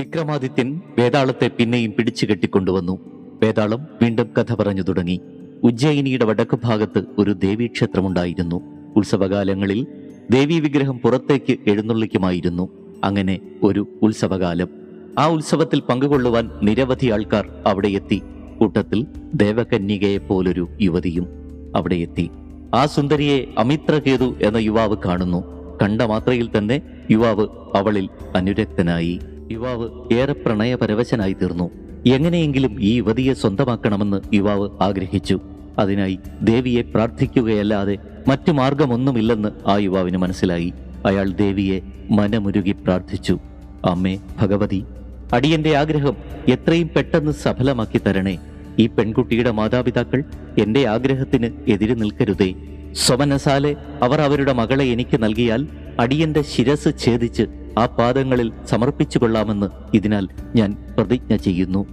വിക്രമാദിത്യൻ വേതാളത്തെ പിന്നെയും പിടിച്ചു കെട്ടിക്കൊണ്ടുവന്നു. വേതാളം വീണ്ടും കഥ പറഞ്ഞു തുടങ്ങി. ഉജ്ജയിനിയുടെ വടക്കു ഭാഗത്ത് ഒരു ദേവീക്ഷേത്രമുണ്ടായിരുന്നു. ഉത്സവകാലങ്ങളിൽ ദേവീ വിഗ്രഹം പുറത്തേക്ക് എഴുന്നള്ളിക്കുമായിരുന്നു. അങ്ങനെ ഒരു ഉത്സവകാലം. ആ ഉത്സവത്തിൽ പങ്കുകൊള്ളുവാൻ നിരവധി ആൾക്കാർ അവിടെ എത്തി. കൂട്ടത്തിൽ ദേവകന്യകയെ പോലൊരു യുവതിയും അവിടെ എത്തി. ആ സുന്ദരിയെ അമിത്രകേതു എന്ന യുവാവ് കാണുന്നു. കണ്ട മാത്രയിൽ തന്നെ യുവാവ് അവളിൽ അനുരക്തനായി. യുവാവ് ഏറെ പ്രണയപരവശനായി തീർന്നു. എങ്ങനെയെങ്കിലും ഈ യുവതിയെ സ്വന്തമാക്കണമെന്ന് യുവാവ് ആഗ്രഹിച്ചു. അതിനായി ദേവിയെ പ്രാർത്ഥിക്കുകയല്ലാതെ മറ്റു മാർഗമൊന്നുമില്ലെന്ന് ആ യുവാവിന് മനസ്സിലായി. അയാൾ ദേവിയെ മനമുരുകി പ്രാർത്ഥിച്ചു. അമ്മേ ഭഗവതി അടിയന്റെ ആഗ്രഹം എത്രയും പെട്ടെന്ന് സഫലമാക്കി തരണേ. ഈ പെൺകുട്ടിയുടെ മാതാപിതാക്കൾ എന്റെ ആഗ്രഹത്തിന് എതിര് നിൽക്കരുതേ. സ്വമനസാലെ അവർ അവരുടെ മകളെ എനിക്ക് നൽകിയാൽ അടിയന്റെ ശിരസ് ഛേദിച്ച് ആ പാദങ്ങളിൽ സമർപ്പിച്ചു കൊള്ളാമെന്ന് ഇതിനാൽ ഞാൻ പ്രതിജ്ഞ ചെയ്യുന്നു.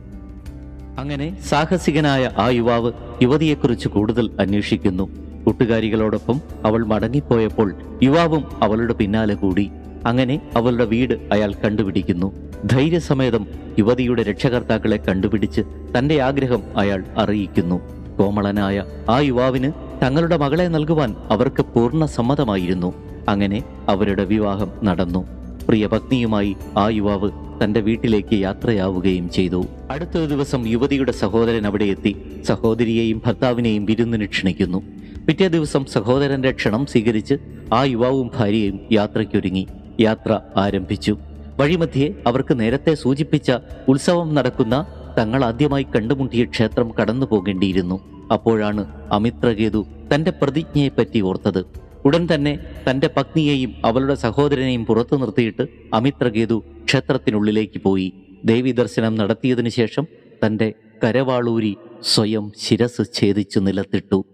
അങ്ങനെ സാഹസികനായ ആ യുവാവ് യുവതിയെക്കുറിച്ച് കൂടുതൽ അന്വേഷിക്കുന്നു. കൂട്ടുകാരികളോടൊപ്പം അവൾ മടങ്ങിപ്പോയപ്പോൾ യുവാവും അവളുടെ പിന്നാലെ കൂടി. അങ്ങനെ അവളുടെ വീട് അയാൾ കണ്ടുപിടിക്കുന്നു. ധൈര്യസമേതം യുവതിയുടെ രക്ഷകർത്താക്കളെ കണ്ടുപിടിച്ച് തന്റെ ആഗ്രഹം അയാൾ അറിയിക്കുന്നു. കോമളനായ ആ യുവാവിന് തങ്ങളുടെ മകളെ നൽകുവാൻ അവർക്ക് പൂർണ സമ്മതമായിരുന്നു. അങ്ങനെ അവരുടെ വിവാഹം നടന്നു. പ്രിയ പത്നിയുമായി ആ യുവാവ് തന്റെ വീട്ടിലേക്ക് യാത്രയാവുകയും ചെയ്തു. അടുത്ത ദിവസം യുവതിയുടെ സഹോദരൻ അവിടെ എത്തി സഹോദരിയെയും ഭർത്താവിനെയും വിരുന്നിന് ക്ഷണിക്കുന്നു. പിറ്റേ ദിവസം സഹോദരന്റെ ക്ഷണം സ്വീകരിച്ച് ആ യുവാവും ഭാര്യയും യാത്രയ്ക്കൊരുങ്ങി. യാത്ര ആരംഭിച്ചു. വഴിമധ്യേ അവർക്ക് നേരത്തെ സൂചിപ്പിച്ച ഉത്സവം നടക്കുന്ന തങ്ങൾ ആദ്യമായി കണ്ടുമുട്ടിയ ക്ഷേത്രം കടന്നു പോകേണ്ടിയിരുന്നു അപ്പോഴാണ് അമിത്രകേതു തന്റെ പ്രതിജ്ഞയെപ്പറ്റി ഓർത്തത്. ഉടൻ തന്നെ തന്റെ പത്നിയെയും അവളുടെ സഹോദരനെയും പുറത്തു നിർത്തിയിട്ട് അമിത്രകേതു ക്ഷേത്രത്തിനുള്ളിലേക്ക് പോയി. ദേവി ദർശനം നടത്തിയതിനു ശേഷം തന്റെ കരവാളൂരി സ്വയം ശിരസ് ഛേദിച്ചു നിലത്തിട്ടു.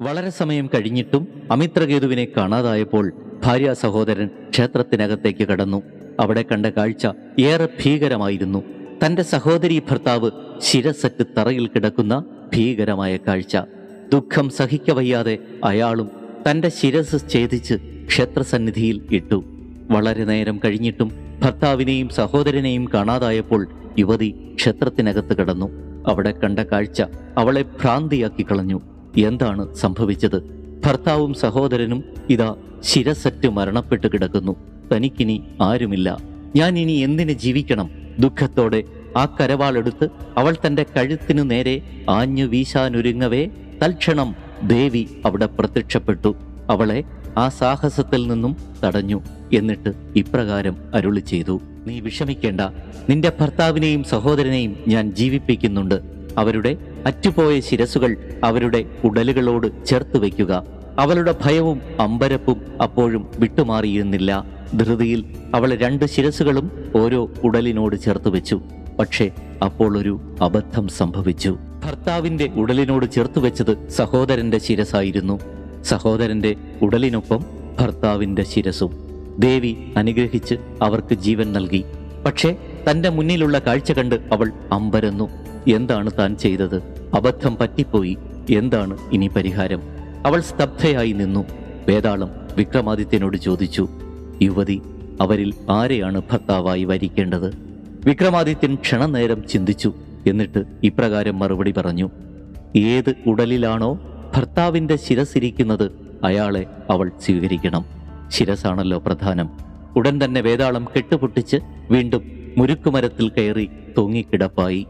വളരെ സമയം കഴിഞ്ഞിട്ടും അമിത്രകേതുവിനെ കാണാതായപ്പോൾ ഭാര്യ സഹോദരൻ ക്ഷേത്രത്തിനകത്തേക്ക് കടന്നു. അവിടെ കണ്ട കാഴ്ച ഏറെ ഭീകരമായിരുന്നു. തന്റെ സഹോദരി ഭർത്താവ് ശിരസറ്റ് തറയിൽ കിടക്കുന്ന ഭീകരമായ കാഴ്ച. ദുഃഖം സഹിക്കവയ്യാതെ അയാളും തന്റെ ശിരസ് ഛേദിച്ച് ക്ഷേത്രസന്നിധിയിൽ ഇട്ടു. വളരെ നേരം കഴിഞ്ഞിട്ടും ഭർത്താവിനെയും സഹോദരനെയും കാണാതായപ്പോൾ യുവതി ക്ഷേത്രത്തിനകത്ത് കടന്നു. അവിടെ കണ്ട കാഴ്ച അവളെ ഭ്രാന്തിയാക്കി കളഞ്ഞു. എന്താണ് സംഭവിച്ചത്? ഭർത്താവും സഹോദരനും ഇതാ ശിരസറ്റ് മരണപ്പെട്ട് കിടക്കുന്നു. തനിക്കിനി ആരുമില്ല. ഞാൻ ഇനി എന്തിന് ജീവിക്കണം? ദുഃഖത്തോടെ ആ കരവാളെടുത്ത് അവൾ തന്റെ കഴുത്തിനു നേരെ ആഞ്ഞു വീശാനൊരുങ്ങവേ. തൽക്ഷണം ദേവി അവിടെ പ്രത്യക്ഷപ്പെട്ടു. അവളെ ആ സാഹസത്തിൽ നിന്നും തടഞ്ഞു. എന്നിട്ട് ഇപ്രകാരം അരുളി ചെയ്തു. നീ വിഷമിക്കേണ്ട. നിന്റെ ഭർത്താവിനെയും സഹോദരനെയും ഞാൻ ജീവിപ്പിക്കുന്നുണ്ട്. അവരുടെ അറ്റുപോയ ശിരസുകൾ അവരുടെ ഉടലുകളോട് ചേർത്ത് വയ്ക്കുക. അവളുടെ ഭയവും അമ്പരപ്പും അപ്പോഴും വിട്ടുമാറിയിരുന്നില്ല. ധൃതിയിൽ അവൾ രണ്ട് ശിരസുകളും ഓരോ ഉടലിനോട് ചേർത്ത് വെച്ചു. പക്ഷേ അപ്പോൾ ഒരു അബദ്ധം സംഭവിച്ചു. ഭർത്താവിന്റെ ഉടലിനോട് ചേർത്ത് വെച്ചത് സഹോദരന്റെ ശിരസായിരുന്നു സഹോദരന്റെ ഉടലിനൊപ്പം ഭർത്താവിന്റെ ശിരസും ദേവി അനുഗ്രഹിച്ച് അവർക്ക് ജീവൻ നൽകി. പക്ഷേ തന്റെ മുന്നിലുള്ള കാഴ്ച കണ്ട് അവൾ അമ്പരന്നു. എന്താണ് താൻ ചെയ്തത്? അബദ്ധം പറ്റിപ്പോയി. എന്താണ് ഇനി പരിഹാരം? അവൾ സ്തബ്ധയായി നിന്നു. വേതാളം വിക്രമാദിത്യനോട് ചോദിച്ചു. യുവതി അവരിൽ ആരെയാണ് ഭർത്താവായി വരിക്കേണ്ടത്? വിക്രമാദിത്യൻ ക്ഷണനേരം ചിന്തിച്ചു. എന്നിട്ട് ഇപ്രകാരം മറുപടി പറഞ്ഞു. ഏത് ഉടലിലാണോ ഭർത്താവിന്റെ ശിരസിരിക്കുന്നത് അയാളെ അവൾ സ്വീകരിക്കണം. ശിരസാണല്ലോ പ്രധാനം. ഉടൻ തന്നെ വേതാളം കെട്ടുപൊട്ടിച്ച് വീണ്ടും മുരുക്കുമരത്തിൽ കയറി തൂങ്ങിക്കിടപ്പായി.